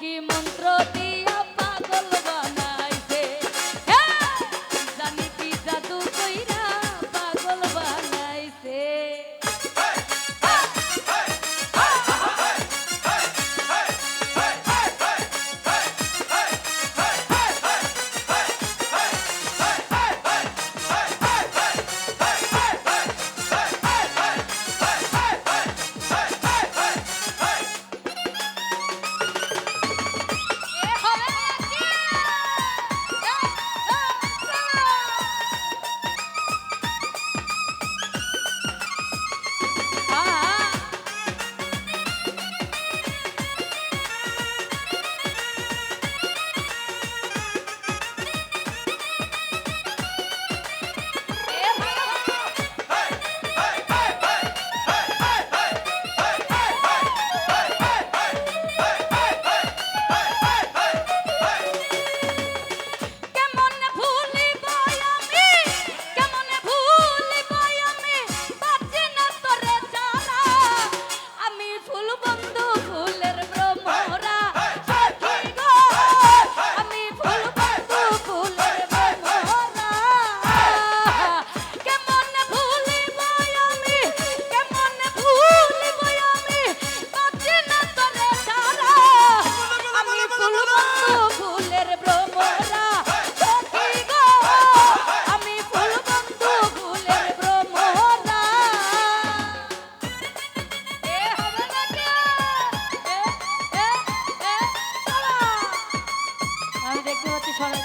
কি মন্ত্র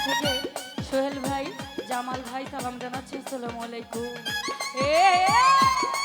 থেকে সোহেল ভাই জামাল ভাই সালাম জানাচ্ছি সালামালাইকুম আলাইকুম।